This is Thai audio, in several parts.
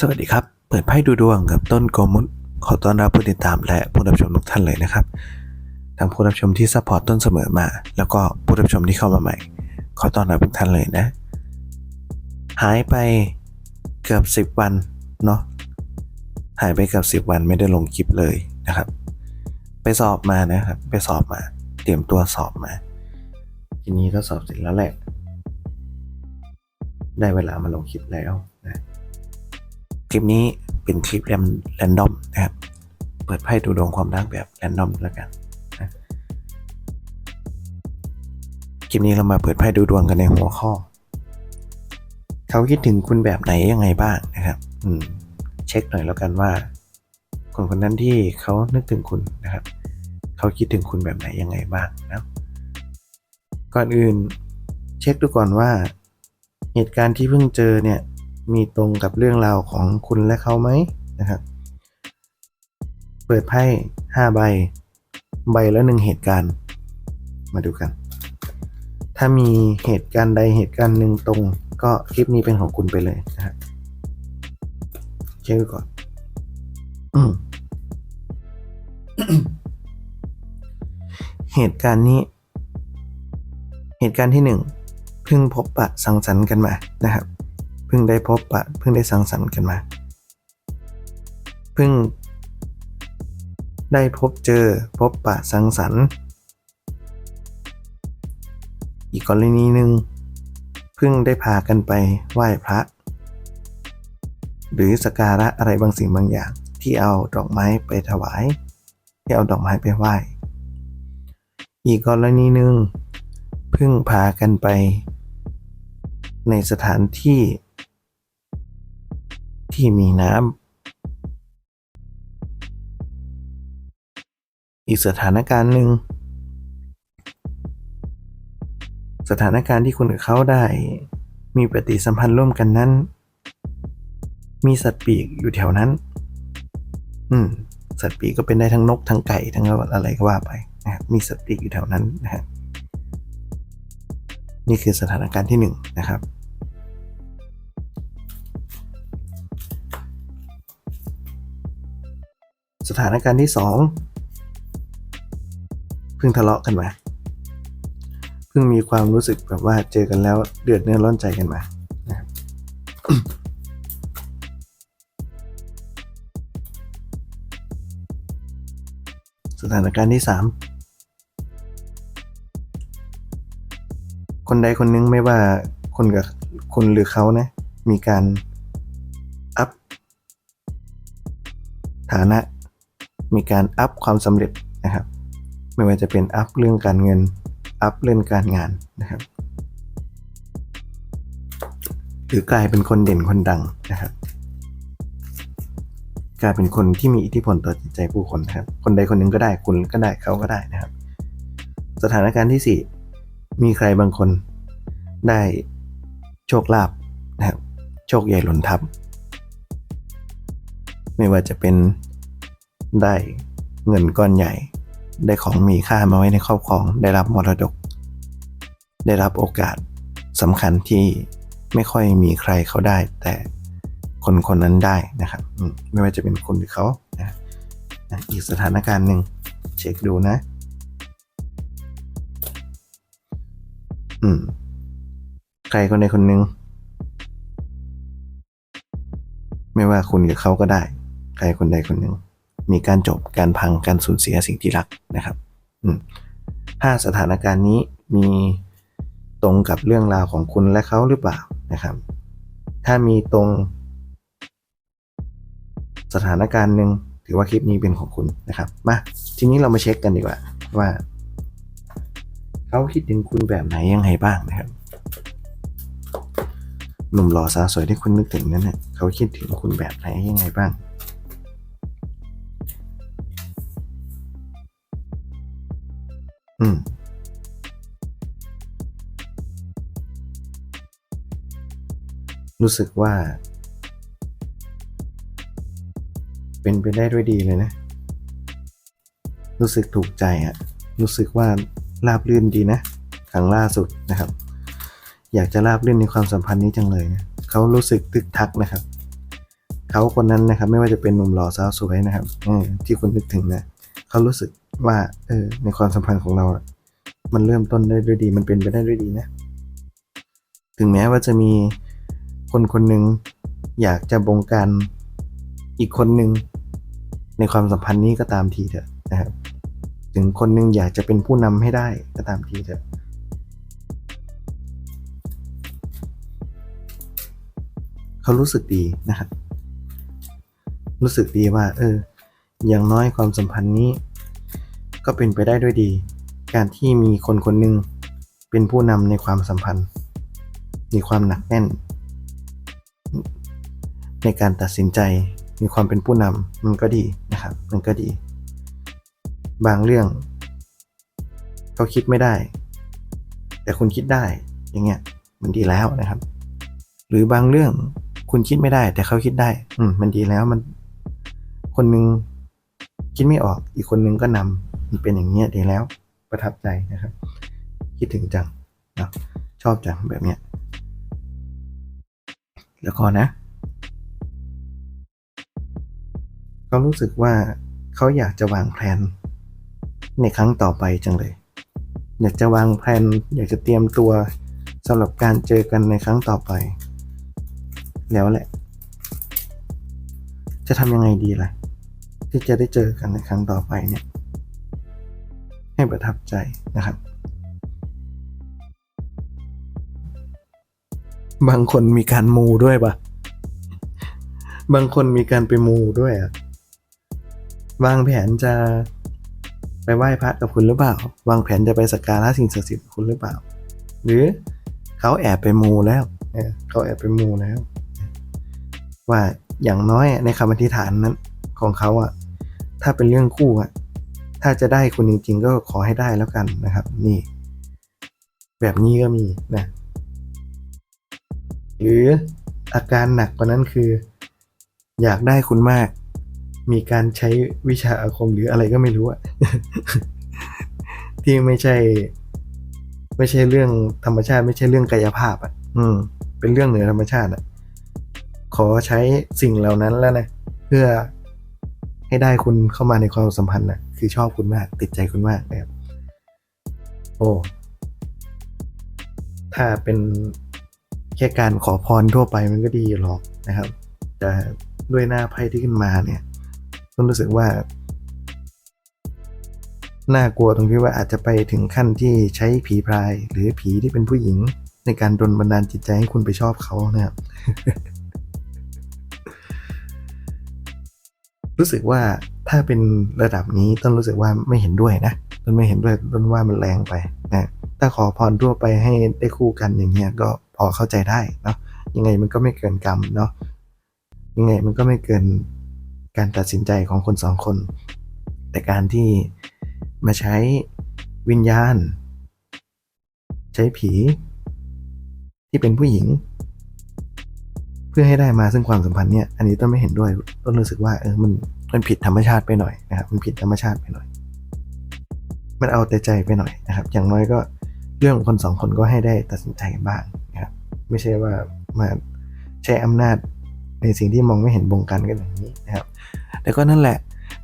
สวัสดีครับ เปิดไพ่ดูดวงกับต้นโกมุตขอต้อนรับผู้ติดตามและผู้รับชมทุกท่านเลยนะครับทั้งผู้รับชมที่ซัพพอร์ตต้นเสมอมา แล้วก็ผู้รับชมที่เข้ามาใหม่ ขอต้อนรับทุกท่านเลยนะ หายไปเกือบสิบ10 วันเนาะหายไปเกือบสิบ10 วันไม่ได้ลงคลิปเลยนะครับ ไปสอบมานะครับไปสอบมา เตรียมตัวสอบมา ทีนี้ก็สอบเสร็จแล้วแหละ ได้เวลามาลงคลิปแล้ว ลิปนี้เป็นคลิปแรมแรนดอมนะครับ เปิดไพ่ดูดวงความรักแบบแรนดอมแล้วกันนะคลิปนี้เรามาเปิดไพ่ดูดวงกันในหัวข้อ เขาคิดถึงคุณแบบไหนยังไงบ้างนะครับ อืม เช็คหน่อยแล้วกันว่า คนคนนั้นที่เขานึกถึงคุณนะครับ เขาคิดถึงคุณแบบไหนยังไงบ้างนะก่อนอื่น เช็คดูก่อนว่า เหตุการณ์ที่เพิ่งเจอเนี่ย มีตรงกับเรื่องราวของคุณและเขาไหมนะครับ เปิดไพ่ห้าใบ ใบละหนึ่งเหตุการณ์ มาดูกัน ถ้ามีเหตุการณ์ใดเหตุการณ์หนึ่งตรง ก็คลิปนี้เป็นของคุณไปเลยนะครับเช็คดูก่อนอืมเหตุการณ์นี้ เหตุการณ์ที่หนึ่งเพิ่งพบปะสังสรรค์กันมานะครับ เพิ่งได้พบปะเพิ่งได้สังสรรค์กันมา เพิ่งได้พบเจอพบปะสังสรรค์ อีกกรณีหนึ่งเพิ่งได้พากันไปไหว้พระ หรือสกการะอะไรบางสิ่งบางอย่าง ที่เอาดอกไม้ไปถวาย ที่เอาดอกไม้ไปไหว้ อีกกรณีหนึ่งเพิ่งพากันไป ในสถานที่ ที่มีน้ำ อีกสถานการณ์หนึ่ง สถานการณ์ที่คุณกับเขาได้ มีปฏิสัมพันธ์ร่วมกันนั้น มีสัตว์ปีกอยู่แถวนั้น อืม สัตว์ปีกก็เป็นได้ทั้งนกทั้งไก่ทั้งอะไรก็ว่าไปนะครับมีสัตว์ปีกอยู่แถวนั้นนะฮะนี่คือสถานการณ์ที่หนึ่งนะครับ สถานการณ์ที่สองเพิ่งทะเลาะกันมาเพิ่งมีความรู้สึกแบบว่าเจอกันแล้วเดือดเนื้อร้อนใจกันมานะครับสถานการณ์ที่สามคนใดคนหนึงไม่ว่าคนกับคุณหรือเขานะมีการอัพฐานะ มีการอัพความสำเร็จนะครับ ไม่ว่าจะเป็นอัพเรื่องการเงิน อัพเรื่องการงานนะครับ หรือกลายเป็นคนเด่นคนดังนะครับ กลายเป็นคนที่มีอิทธิพลต่อจิตใจผู้คนนะครับ คนใดคนหนึ่งก็ได้คุณก็ได้เขาก็ได้นะครับ สถานการณ์ที่สี่มีใครบางคนได้โชคลาภนะครับ โชคใหญ่หล่นทับ ไม่ว่าจะเป็น ได้เงินก้อนใหญ่ ได้ของมีค่ามาไว้ในครอบครอง ได้รับมรดก ได้รับโอกาสสำคัญที่ไม่ค่อยมีใครเขาได้ แต่คนคนนั้นได้นะครับ ไม่ว่าจะเป็นคุณหรือเขานะนะอีกสถานการณ์หนึ่งเช็คดูนะ อืม ใครคนใดคนหนึ่งไม่ว่าคุณหรือเขาก็ได้ ใครคนใดคนหนึ่ง มีการจบการพังการสูญเสียสิ่งที่รักนะครับห้าสถานการณ์นี้มีตรงกับเรื่องราวของคุณและเขาหรือเปล่านะครับ ถ้ามีตรงสถานการณ์หนึ่งถือว่าคลิปนี้เป็นของคุณนะครับมาทีนี้เรามาเช็คกันดีกว่าว่าเขาคิดถึงคุณแบบไหนยังไงบ้างนะครับ หนุ่มหล่อสาวสวยที่คุณนึกถึงนั้นเน่ยเขาคิดถึงคุณแบบไหนยังไงบ้าง อืมรู้สึกว่า เป็นไปได้ด้วยดีเลยนะ รู้สึกถูกใจอะรู้สึกว่าราบรื่นดีนะครั้งล่าสุดนะครับ อยากจะราบรื่นในความสัมพันธ์นี้จังเลยนะเขารู้สึกตึกทักนะครับเขาคนนั้นนะครับ ไม่ว่าจะเป็นหนุ่มหล่อสาวสวยนะครับที่คุณนึกถึงนะเขารู้สึก ว่าเออในความสัมพันธ์ของเรา มันเริ่มต้นได้ด้วยดี มันเป็นไปได้ด้วยดีนะ ถึงแม้ว่าจะมีคนคนหนึ่งอยากจะบงการอีกคนหนึ่งในความสัมพันธ์นี้ก็ตามทีเถอะนะครับ ถึงคนหนึ่งอยากจะเป็นผู้นำให้ได้ก็ตามทีเถอะเขารู้สึกดีนะครับ รู้สึกดีว่า เออ อย่างน้อยความสัมพันธ์นี้ ก็เป็นไปได้ด้วยดี การที่มีคนคนหนึ่งเป็นผู้นำในความสัมพันธ์ มีความหนักแน่น ในการตัดสินใจ มีความเป็นผู้นำมันก็ดีนะครับ มันก็ดี บางเรื่องเขาคิดไม่ได้ แต่คุณคิดได้อย่างเงี้ยมันดีแล้วนะครับ หรือบางเรื่องคุณคิดไม่ได้ แต่เขาคิดได้ อืมมันดีแล้วมัน คนหนึ่งคิดไม่ออก อีกคนหนึ่งก็นำ มันเป็นอย่างเงี้ยดีแล้วประทับใจนะครับ คิดถึงจังนะชอบจังแบบเนี้ยแล้วก็นะเขารู้สึกว่าเขาอยากจะวางแผนในครั้งต่อไปจังเลย อยากจะวางแผนอยากจะเตรียมตัวสำหรับการเจอกันในครั้งต่อไป แล้วแหละ จะทำยังไงดีล่ะ ที่จะได้เจอกันในครั้งต่อไปเนี่ย ให้ประทับใจนะครับ บางคนมีการมูด้วยปะบางคนมีการไปมูด้วยอะวางแผนจะไปไหว้พระกับคุณหรือเปล่า วางแผนจะไปสักการะสิ่งศักดิ์สิทธิ์กับคุณหรือเปล่า หรือเขาแอบไปมูแล้วเออเขาแอบไปมูแล้ว ว่าอย่างน้อยในคำอธิษฐานนั้นของเขาอะถ้าเป็นเรื่องคู่อะ ถ้าจะได้คุณจริง ๆ ก็ขอให้ได้แล้วกันนะครับ นี่ แบบนี้ก็มีนะ หรืออาการหนักกว่านั้นคือ อยากได้คุณมาก มีการใช้วิชาอาคมหรืออะไรก็ไม่รู้อะที่ไม่ใช่ ไม่ใช่เรื่องธรรมชาติ ไม่ใช่เรื่องกายภาพอะอืม เป็นเรื่องเหนือธรรมชาติอะขอใช้สิ่งเหล่านั้นแล้วนะเพื่อ ให้ได้คุณเข้ามาในความสัมพันธ์นะคือชอบคุณมาก ติดใจคุณมากนะครับโอ้ถ้าเป็นแค่การขอพรทั่วไปมันก็ดีหรอกนะครับ แต่ด้วยหน้าไพ่ที่ขึ้นมาเนี่ยต้นรู้สึกว่าน่ากลัวตรงที่ว่าอาจจะไปถึงขั้นที่ใช้ผีพราย หรือผีที่เป็นผู้หญิงในการดลบันดาลจิตใจให้คุณไปชอบเขานะครับ รู้สึกว่าถ้าเป็นระดับนี้ต้นรู้สึกว่าไม่เห็นด้วยนะต้นไม่เห็นด้วยต้นว่ามันแรงไปนะถ้าขอพรทั่วไปให้ได้คู่กันอย่างเงี้ยก็พอเข้าใจได้เนาะยังไงมันก็ไม่เกินกรรมเนาะยังไงมันก็ไม่เกินการตัดสินใจของคนสองคน แต่การที่มาใช้วิญญาณ ใช้ผี ที่เป็นผู้หญิง พื่อให้ได้มาซึ่งความสัมพันธ์เนี่ยอันนี้ต้นไม่เห็นด้วยต้นรู้สึกว่าเออมันมันผิดธรรมชาติไปหน่อยนะครับมันผิดธรรมชาติไปหน่อย มันเอาแต่ใจไปหน่อยนะครับ อย่างน้อยก็เรื่องของคนสองคนก็ให้ได้ตัดสินใจกันบ้างนะครับไม่ใช่ว่ามาใช้อำนาจในสิ่งที่มองไม่เห็นบงการกันอย่างนี้นะครับ แต่ก็นั่นแหละ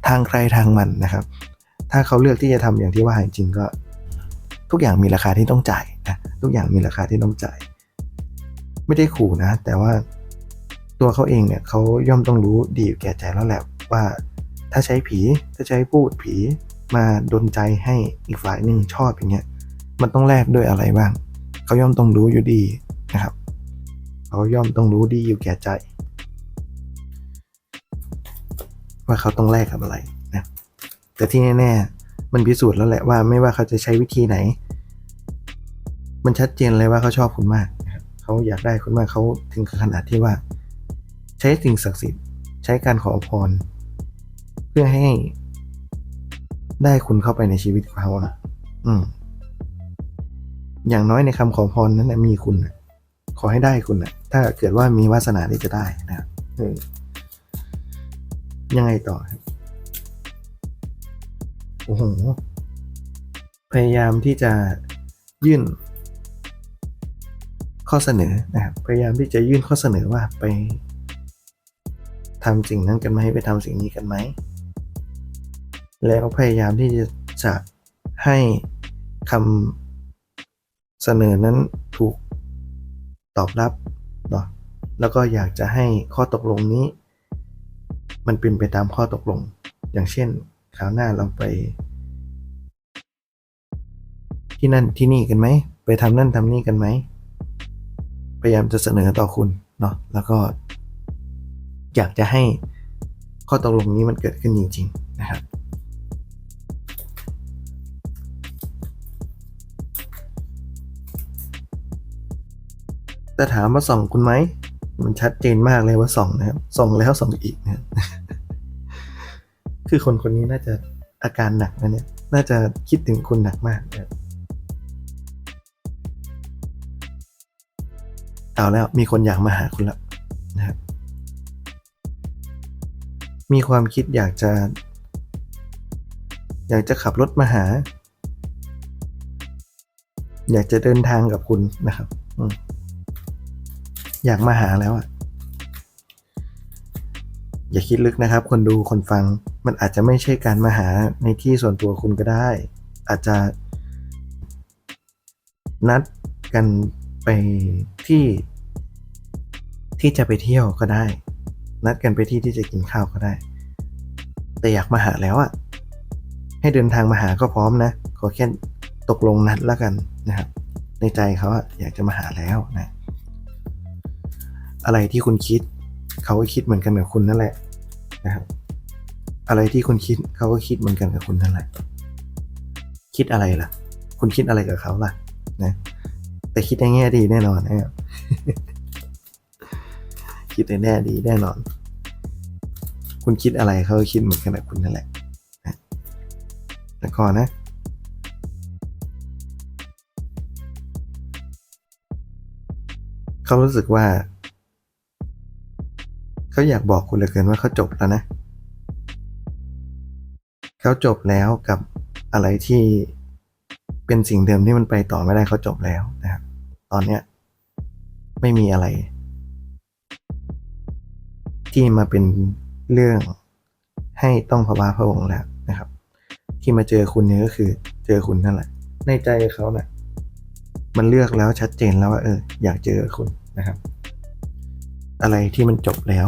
ทางใครทางมันนะครับ ถ้าเขาเลือกที่จะทำอย่างที่ว่าจริงก็ ทุกอย่างมีราคาที่ต้องจ่ายนะทุกอย่างมีราคาที่ต้องจ่าย ไม่ได้ขู่นะ แต่ว่า ตัวเขาเองเนี่ยเขาย่อมต้องรู้ดีอยู่แก่ใจแล้วแหละว่าถ้าใช้ผีถ้าใช้พูดผีมาดนใจให้อีกฝ่ายหนึ่งชอบอย่างเงี้ยมันต้องแลกด้วยอะไรบ้าง เขาย่อมต้องรู้อยู่ดีนะครับเขาย่อมต้องรู้ดีอยู่แก่ใจ ว่าเขาต้องแลกกับอะไรนะแต่ที่แน่ๆมันพิสูจน์แล้วแหละว่าไม่ว่าเขาจะใช้วิธีไหน มันชัดเจนเลยว่าเขาชอบคุณมากเขาอยากได้คุณมากเขาถึงขนาดที่ว่า ใช้สิ่งศักดิ์สิทธิ์ ใช้การขอพร เพื่อให้ได้คุณเข้าไปในชีวิตของเขานะอืม อย่างน้อยในคำขอพรนั้นนะมีคุณนะขอให้ได้คุณนะถ้าเกิดว่ามีวาสนาที่จะได้นะครับยังไงต่อโอ้โห พยายามที่จะยื่น ข้อเสนอนะครับ พยายามที่จะยื่นข้อเสนอว่าไป ทำสิ่งนั้นกันไหมไปทำสิ่งนี้กันไหม แล้วพยายามที่จะจะให้คำเสนอนั้นถูกตอบรับเนาะแล้วก็อยากจะให้ข้อตกลงนี้ มันเป็นไปตามข้อตกลง อย่างเช่นคราวหน้าเราไป ที่นั่นที่นี่กันไหม ไปทำนั่นทำนี่กันไหม พยายามจะเสนอต่อคุณเนาะแล้วก็ อยากจะให้ข้อตกลงนี้มันเกิดขึ้นจริง ๆ นะครับแต่ถามว่าส่องคุณไหม มันชัดเจนมากเลยว่าส่องนะครับส่องแล้วส่องอีกนะค,คือคนคนนี้น่าจะอาการหนักนะเนี่ย น่าจะคิดถึงคุณหนักมากนะเอาแล้วมีคนอยากมาหาคุณแล้วนะครับ มีความคิดอยากจะ อยากจะขับรถมาหา อยากจะเดินทางกับคุณนะครับอยากมาหาแล้วอะ อย่าคิดลึกนะครับ คนดูคนฟังมันอาจจะไม่ใช่การมาหาในที่ส่วนตัวคุณก็ได้ อาจจะ นัดกันไปที่ที่จะไปเที่ยวก็ได้ นัดกันไปที่ที่จะกินข้าวก็ได้ แต่อยากมาหาแล้วอะให้เดินทางมาหาก็พร้อมนะ ขอแค่ตกลงนัดแล้วกันนะครับ ในใจเขาอะอยากจะมาหาแล้วนะ อะไรที่คุณคิด เขาก็คิดเหมือนกันกับคุณนั่นแหละนะครับ อะไรที่คุณคิดเขาก็คิดเหมือนกันกับคุณนั่นแหละ คิดอะไรล่ะ คุณคิดอะไรกับเขาล่ะ นะ แต่คิดในแง่ดีแน่นอนนะครับ คิดในแง่ดีแน่นอน คุณคิดอะไรเขาก็คิดเหมือนกันกับคุณนั่นแหละนะแต่ก่อนนะเขารู้สึกว่า เขาอยากบอกคุณเหลือเกินว่าเขาจบแล้วนะ เขาจบแล้วกับอะไรที่เป็นสิ่งเดิมที่มันไปต่อไม่ได้เขาจบแล้วนะครับ ตอนเนี้ย ไม่มีอะไร ที่มาเป็นเรื่องให้ต้องภาวะพระองค์แล้วนะครับ ที่มาเจอคุณเนี่ยก็คือเจอคุณนั่นแหละ ในใจเขาเนะ่ะมันเลือกแล้วชัดเจนแล้วว่าเออ อยากเจอคุณนะครับ อะไรที่มันจบแล้ว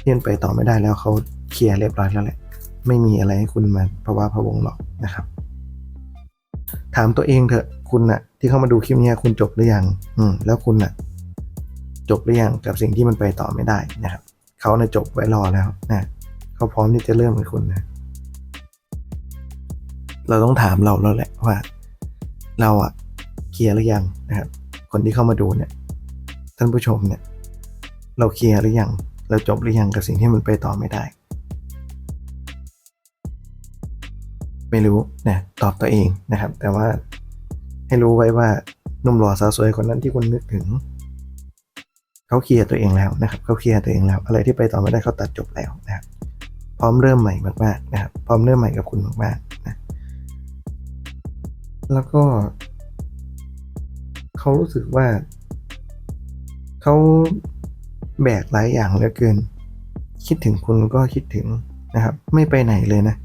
ที่มันไปต่อไม่ได้แล้วเขาเคลียร์เรียบร้อยแล้วแหละ ไม่มีอะไรให้คุณมาภาวะพะวงหรอกนะครับ ถามตัวเองเถอะคุณน่ะ ที่เข้ามาดูคลิปนี้คุณจบหรือยัง อืม แล้วคุณน่ะ จบหรือยังกับสิ่งที่มันไปต่อไม่ได้นะครับ เขาเนี่ยจบไว้รอแล้วนะเขาพร้อมที่จะเริ่มกับคุณนะ เราต้องถามเราแล้วแหละว่า เราอะเคลียร์หรือยังนะครับ คนที่เข้ามาดูเนี่ย ท่านผู้ชมเนี่ย เราเคลียร์หรือยัง เราจบหรือยังกับสิ่งที่มันไปต่อไม่ได้ ไม่รู้นะตอบตัวเองนะครับ แต่ว่าให้รู้ไว้ว่าหนุ่มหล่อสาวสวยคนนั้นที่คุณนึกถึง เขาเคลียร์ตัวเองแล้วนะครับเขาเคลียร์ตัวเองแล้ว อะไรที่ไปต่อไม่ได้เขาตัดจบแล้วนะครับพร้อมเริ่มใหม่มากๆนะครับ พร้อมเริ่มใหม่กับคุณมากๆนะแล้วก็ เขารู้สึกว่า เขาแบกหลายอย่างเหลือเกิน คิดถึงคุณก็คิดถึงนะครับ ไม่ไปไหนเลยนะ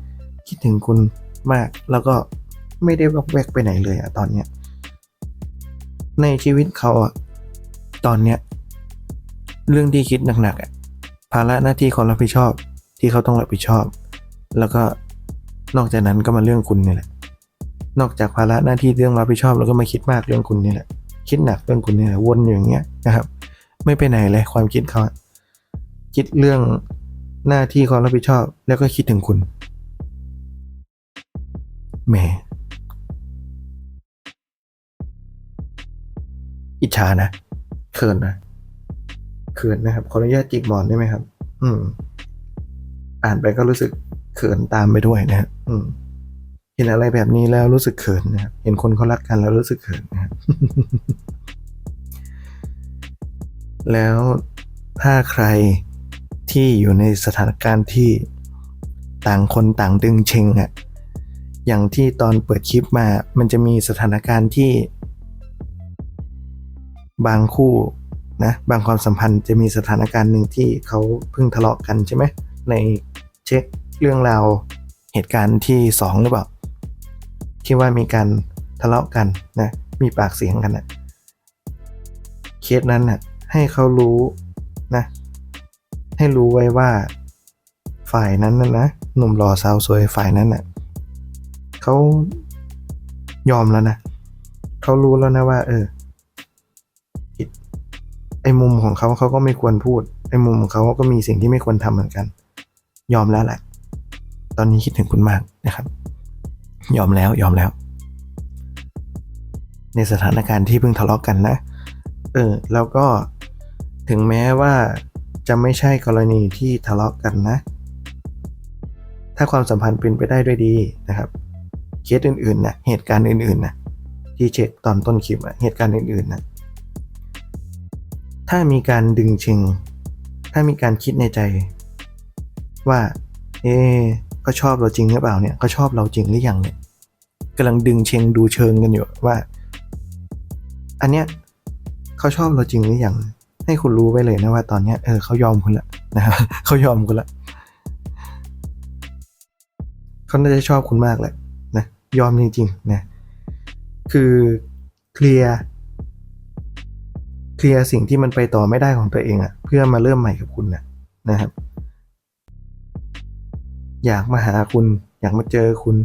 คิดถึงคุณมากแล้วก็ไม่ได้วอกแวกไปไหนเลยอะตอนเนี้ยในชีวิตเขาอะตอนเนี้ย เรื่องที่คิดหนักๆอะภาระหน้าที่ความรับผิดชอบที่เขาต้องรับผิดชอบ แล้วก็นอกจากนั้นก็มาเรื่องคุณนี่แหละ นอกจากภาระหน้าที่เรื่องรับผิดชอบ แล้วก็มาคิดมากเรื่องคุณนี่แหละ คิดหนักเรื่องคุณนี่แหละวนอยู่อย่างเงี้ยนะครับ ไม่ไปไหนเลยความคิดเขาคิดเรื่องหน้าที่ความรับผิดชอบ แล้วก็คิดถึงคุณแหมอิจฉานะเขินนะ เขินนะครับขออนุญาตจิกหมอนได้ไหมครับ อืม อ่านไปก็รู้สึกเขินตามไปด้วยนะฮะอืม เห็นอะไรแบบนี้แล้วรู้สึกเขินนะครับเห็นคนเขารักกันแล้วรู้สึกเขินนะครับแล้วถ้าใครที่อยู่ในสถานการณ์ที่ต่างคนต่างดึงเชงอะอย่างที่ตอนเปิดคลิปมา มันจะมีสถานการณ์ที่ บางคู่ นะบางความสัมพันธ์จะมีสถานการณ์หนึ่งที่เขาเพิ่งทะเลาะกันใช่ไหมในเช็คเรื่องราวเหตุการณ์ที่สองหรือเปล่า ที่ว่ามีการทะเลาะกันนะมีปากเสียงกันนะเคสนั้นนะ่ะให้เขารู้นะให้รู้ไว้ว่าฝ่ายนั้นนะนะหนุ่มหล่อสาวสวยฝ่ายนั้นน่ะเขายอมแล้วนะเขารู้แล้วนะว่า เออ มุมของเขาเขาก็ไม่ควรพูด ไอ้มุมของเขาก็มีสิ่งที่ไม่ควรทำเหมือนกัน ยอมแล้วแหละ ตอนนี้คิดถึงคุณมากนะครับ ยอมแล้วยอมแล้ว ในสถานการณ์ที่เพิ่งทะเลาะกกันนะ เออ แล้วก็ถึงแม้ว่าจะไม่ใช่กรณีที่ทะเลาะกกันนะ ถ้าความสัมพันธ์เป็นไปได้ด้วยดีนะครับเคสอื่นๆนะเหตุการณ์อื่นๆนะที่เช็คตอนต้นคลิปอะเหตุการณ์อื่นๆนะ ถ้ามีการดึงเชิง ถ้ามีการคิดในใจ ว่า เอ๊เขาชอบเราจริงหรือเปล่าเนี่ยเขาชอบเราจริงหรือยังเนี่ยกำลังดึงเชิงดูเชิงกันอยู่ว่า อันเนี้ยเขาชอบเราจริงหรือยังให้คุณรู้ไว้เลยนะว่าตอนเนี้ยเออเขายอมคุณละนะครับเขายอมคุณละเขาน่าจะชอบคุณมากแหละนะยอมจริงๆนะคือเคลียร์ เคลียร์สิ่งที่มันไปต่อไม่ได้ของตัวเองอะ่ะ เพื่อมาเริ่มใหม่กับคุณนะนะครับ อยากมาหาคุณ อยากมาเจอคุณ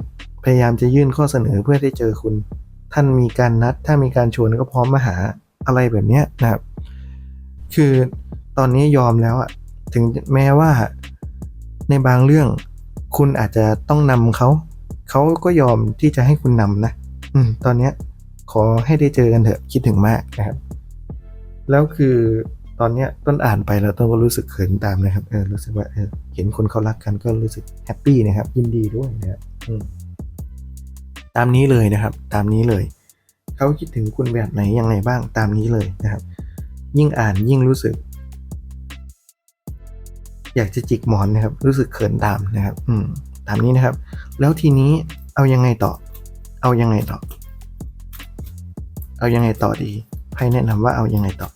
พยายามจะยื่นข้อเสนอเพื่อได้เจอคุณ ท่านมีการนัด ถ้ามีการชวนก็พร้อมมาหาอะไรแบบเนี้ยนะครับ คือตอนนี้ยอมแล้วอะถึงแม้ว่าในบางเรื่องคุณอาจจะต้องนำเขาเขาก็ยอมที่จะให้คุณนำนะ อืม ตอนเนี้ยขอให้ได้เจอกันเถอะคิดถึงมากนะครับ แล้วคือตอนเนี้ยต้นอ่านไปแล้วต้นก็รู้สึกเขินตามนะครับเออรู้สึกว่าเออเห็นคนเขารักกันก็รู้สึกแฮปปี้นะครับ ยินดีด้วยนะครับตามนี้เลยนะครับ ตามนี้เลย เขาคิดถึงคุณแบบไหนยังไงบ้างตามนี้เลยนะครับ ยิ่งอ่านยิ่งรู้สึก อยากจะจิกหมอนนะครับ รู้สึกเขินตามนะครับ อืม ตามนี้นะครับ แล้วทีนี้เอายังไงต่อ เอายังไงต่อ เอายังไงต่อดีไพ่แนะนำว่าเอายังไงต่อ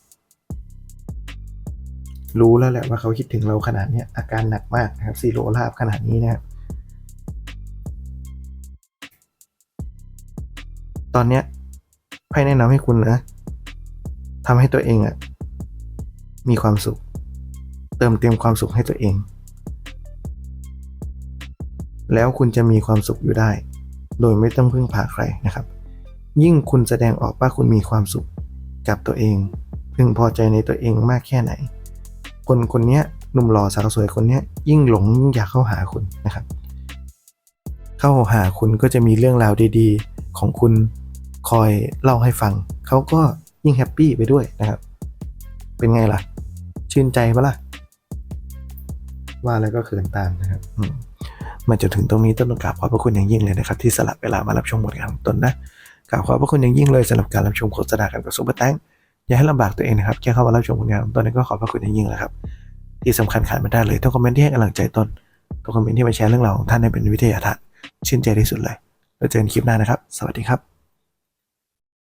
รู้แล้วแหละว่าเขาคิดถึงเราขนาดนี้อาการหนักมากนะครับซีโรลาบขนาดนี้นะครับตอนเนี้ยไพ่แนะนำให้คุณนะทำให้ตัวเองอะมีความสุข เติมเต็มความสุขให้ตัวเอง แล้วคุณจะมีความสุขอยู่ได้ โดยไม่ต้องพึ่งพาใครนะครับ ยิ่งคุณแสดงออกว่าคุณมีความสุขกับตัวเอง พึงพอใจในตัวเองมากแค่ไหน คนคนนี้หนุ่มหล่อสาวสวยคนนี้ยิ่งหลงยิ่งอยากเข้าหาคุณนะครับ เข้าหาคุณก็จะมีเรื่องราวดีๆ ของคุณคอยเล่าให้ฟัง เขาก็ยิ่งแฮปปี้ไปด้วยนะครับ เป็นไงล่ะ ชื่นใจปะล่ะ ว่าแล้วก็เขินตามนะครับมาจนถึงตรงนี้ต้นต้องกราบขอบพระคุณอย่างยิ่งเลยนะครับ ที่สลับเวลามารับชมบทการของตนนะกราบขอบพระคุณอย่างยิ่งเลยสำหรับการรับชมโฆษณากันกับซุปเปอร์แตง อย่าให้ลำบากตัวเองนะครับ แค่เข้ามารับชมผลงานตอนนี้ก็ขอบพระคุณอย่างยิ่งแล้วครับ ที่สำคัญขาดไม่ได้เลยทุกคอมเมนต์ที่ให้กำลังใจตนทุกคอมเมนต์ที่มาแชร์เรื่องราวของท่านให้เป็นวิทยาทานชื่นใจที่สุดเลย แล้วเจอกันคลิปหน้านะครับ สวัสดีครับ